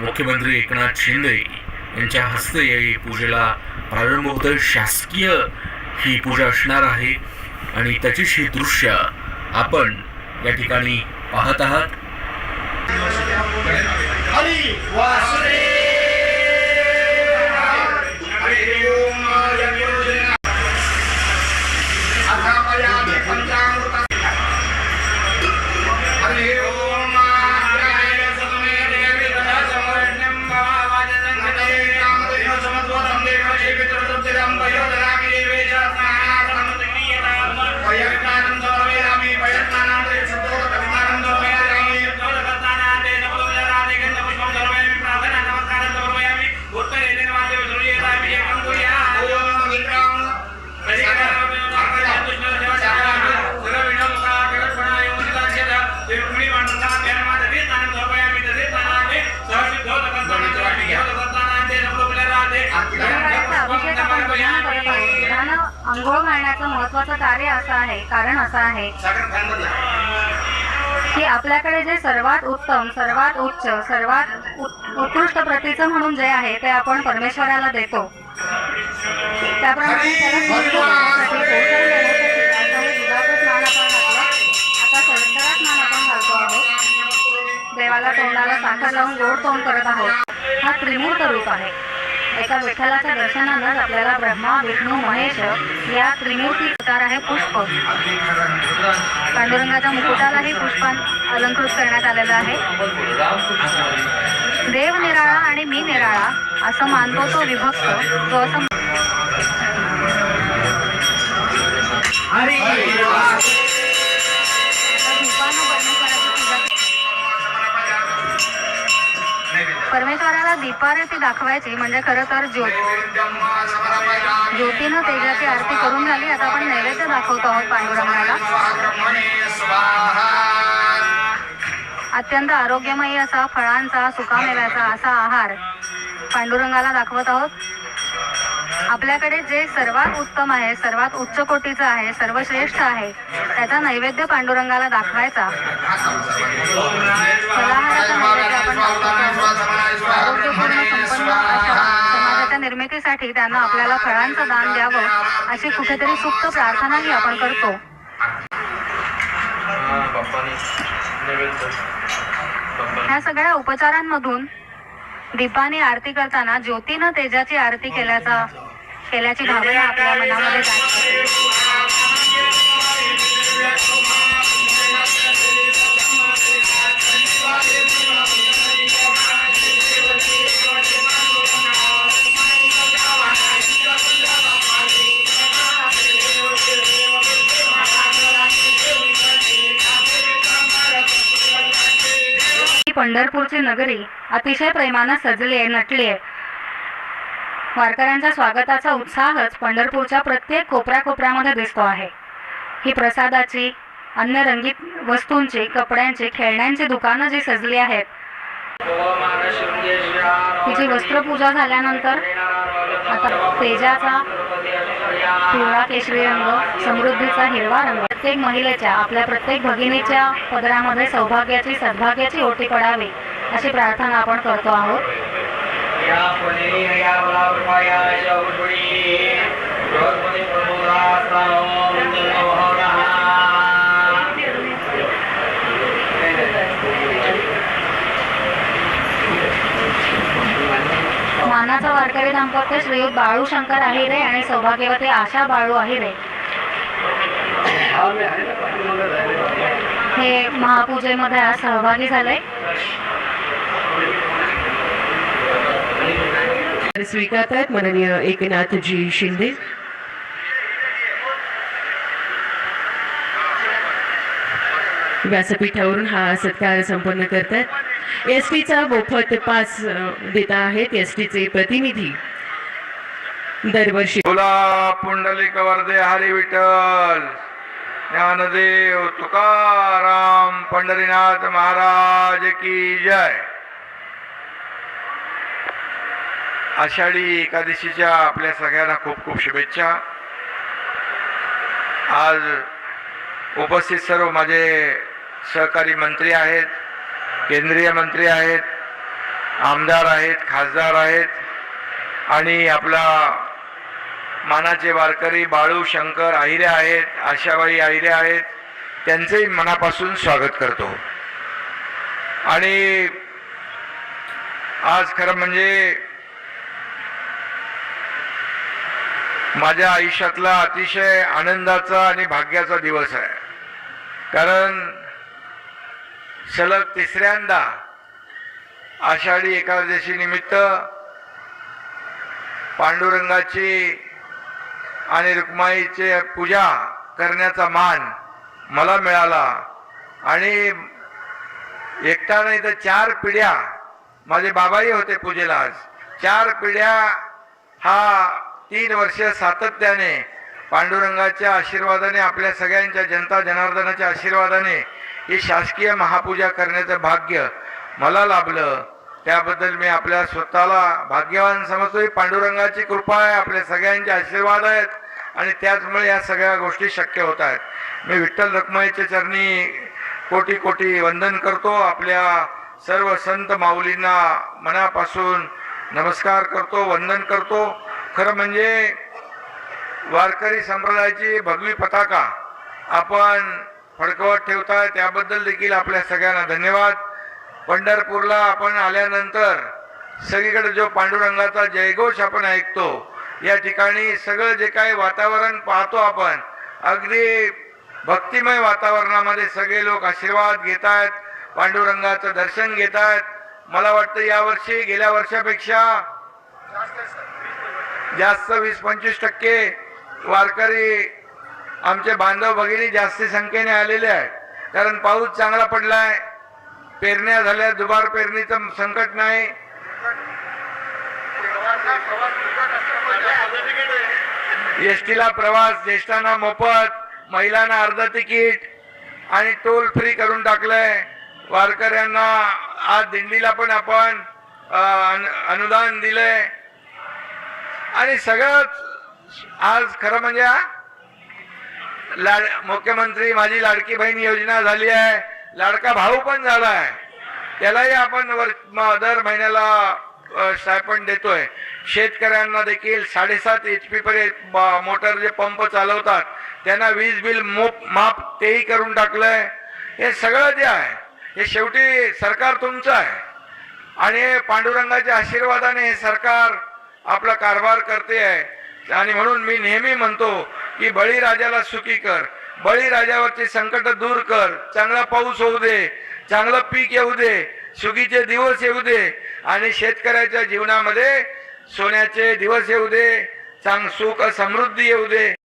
मुख्यमंत्री एकनाथ शिंदे यांच्या हस्ते या पूजेला प्रारंभ होतोय शासकीय ही पूजा असणार आहे. आणि त्याचीच ही दृश्य आपण या ठिकाणी पाहत आहात. आंघोळ घालण्याचं महत्वाचं कार्य असं आहे कारण असं आहे. की आपल्याकडे जे सर्वात उत्तम सर्वात उच्च सर्वात उत्- उत्कृष्ट प्रतीचं म्हणून जे आहे ते आपण परमेश्वराला देतो. त्याप्रमाणे आता आपण घालतो आहोत. देवाला तोंडाला साखर लावून गोड तोंड करत आहोत. हा त्रिमूर्त रूप आहे. एका विठ्ठलाच्या दर्शनानंच आपल्याला ब्रह्मा विष्णू महेश या त्रिमूर्ती प्रकार आहे पुष्प. पांडुरंगाच्या मुकुटालाही पुष्पां अलंकृत करण्यात आलेलं आहे. देव निराळा आणि मी निराळा असं मानतो तो विभक्त तो असं आता परमेश्वराला दीपारती दाखवायची म्हणजे खरं तर ज्योत. ज्योतीनं तेजाची आरती करून झाली आता आपण नैवेद्य दाखवतो आहोत पांडुरंगाला. अत्यंत आरोग्यमयी असा फळांचा सुकामेव्याचा असा आहार पांडुरंगाला दाखवत आहोत. आपल्याकडे जे सर्वात उत्तम आहे सर्वात उच्च कोटीचं आहे सर्वश्रेष्ठ आहे त्याचा नैवेद्य पांडुरंगाला दाखवायचा. फलाहाराचा नैवेद्य आपण आरोग्यपूर्ण संपन्न अशा समाजाच्या निर्मितीसाठी त्यांना आपल्याला फळांचं दान द्यावं अशी कुठेतरी सुप्त प्रार्थनाही आपण करतो. ह्या सगळ्या उपचारांमधून दीपाने आरती करताना ज्योतीनं तेजाची आरती केल्याचा केल्याची भावना आपल्या मनामध्ये पंढरपूरची नगरी अतिशय प्रेमानं सजली आहे नटली. आहे वारकऱ्यांच्या स्वागताचा उत्साहच पंढरपूरच्या प्रत्येक कोपऱ्या कोपऱ्यामध्ये दिसतो आहे. ही प्रसादाची अन्य रंगीत वस्तूंची कपड्यांची खेळण्यांची दुकानं जी सजली आहेत तिची वस्त्रपूजा झाल्यानंतर आता तेजाचा पिवळा केशरी रंग समृद्धीचा हिरवा रंग. प्रत्येक महिलेच्या आपल्या प्रत्येक भगिनीच्या पदरामध्ये सौभाग्याची सद्भाग्याची ओटी पडावी अशी प्रार्थना आपण करतो आहोत मानाचा वारकरी दाम्पत्य श्री बाळू शंकर आहिरे आणि सौभाग्यवती आशा बाळू आहिरे हे महापूजेमध्ये आज सहभागी झाले. स्वीकारतायत माननीय एकनाथजी शिंदे. व्यासपीठावरून हा सत्कार संपन्न करतात. एस टीचा मोफत पास देत आहेत एस टीचे प्रतिनिधी. दरवर्षी तुला पुंडलिक वर्दे हरी विठ्ठल. ज्ञानदेव तुकाराम पंढरीनाथ महाराज की जय. आषाढी एकादशीच्या आपल्या सगळ्यांना खूप खूप शुभेच्छा. आज उपस्थित सर्व माझे सहकारी मंत्री आहेत. केंद्रीय मंत्री आहेत आमदार आहेत खासदार आहेत आणि आपला मानाचे वारकरी बाळू शंकर आहिरे आहेत आशाबाई आहिरे आहेत त्यांचेही मनापासून स्वागत करतो. आणि आज खरं म्हणजे माझ्या आयुष्यातला अतिशय आनंदाचा आणि भाग्याचा दिवस आहे. कारण सलग तिसऱ्यांदा आषाढी एकादशी निमित्त पांडुरंगाची आणि रुक्माईचे पूजा करण्याचा मान मला मिळाला. आणि एकटा नाही तर चार पिढ्या माझे बाबाही होते पूजेला आज. चार पिढ्या हा तीन वर्ष सातत्याने पांडुरंगाच्या आशीर्वादाने आपल्या सगळ्यांच्या जनता जनार्दनाच्या आशीर्वादाने ही शासकीय महापूजा करण्याचं भाग्य मला लाभलं. त्याबद्दल मी आपल्या स्वतःला भाग्यवान समजतो. पांडुरंगाची कृपा आहे. आपल्या सगळ्यांचे आशीर्वाद आहेत. आणि त्याचमुळे या सगळ्या गोष्टी शक्य होत आहेत. मी विठ्ठल रखमाईच्या चरणी कोटी कोटी वंदन करतो. आपल्या सर्व संत माऊलींना मनापासून नमस्कार करतो वंदन करतो. खरं म्हणजे वारकरी संप्रदायाची भगवी पताका आपण फडकवत ठेवताय त्याबद्दल देखील आपल्या सगळ्यांना धन्यवाद. पंढरपूरला आपण आल्यानंतर सगळीकडे जो पांडुरंगाचा जयघोष आपण ऐकतो या ठिकाणी सगळं जे काही वातावरण पाहतो आपण अगदी भक्तिमय वातावरणामध्ये सगळे लोक आशीर्वाद घेत आहेत पांडुरंगाचं दर्शन घेत आहेत मला वाटतं यावर्षी गेल्या वर्षापेक्षा जास्त वीस पंचवीस टक्के वारकरी आमचे बांधव भगिनी जास्ती संख्येने आलेले आहेत. कारण पाऊस चांगला पडलाय. पेरण्या झाल्या दुबार पेरणीचं संकट नाही. एसटीला प्रवास ज्येष्ठांना मोफत महिलांना अर्ध तिकीट आणि टोल फ्री करून टाकलंय. वारकऱ्यांना आज दिंडीला पण आपण अनुदान दिलंय. आणि सगळंच आज खरं म्हणजे लाड मुख्यमंत्री माझी लाडकी बहीण योजना झाली आहे. लाडका भाऊ पण झाला आहे. त्यालाही आपण वर म- दर महिन्याला स्टायपंड देतोय. शेतकऱ्यांना देखील साडेसात एच पी पर्यंत मोटर जे पंप चालवतात त्यांना वीज बिल मोप माफ तेही करून टाकलंय. हे सगळं जे आहे हे शेवटी सरकार तुमचं आहे. आणि पांडुरंगाच्या आशीर्वादाने हे सरकार आपला कारभार करते आहे. आणि म्हणून मी नेहमी म्हणतो की बळीराजाला सुखी कर. बळीराजावरची संकट दूर कर. चांगला पाऊस होऊ दे. चांगलं पीक येऊ दे. सुगीचे दिवस येऊ दे. आणि शेतकऱ्याच्या जीवनामध्ये सोन्याचे दिवस येऊ दे. चांग सुख समृद्धी येऊ दे.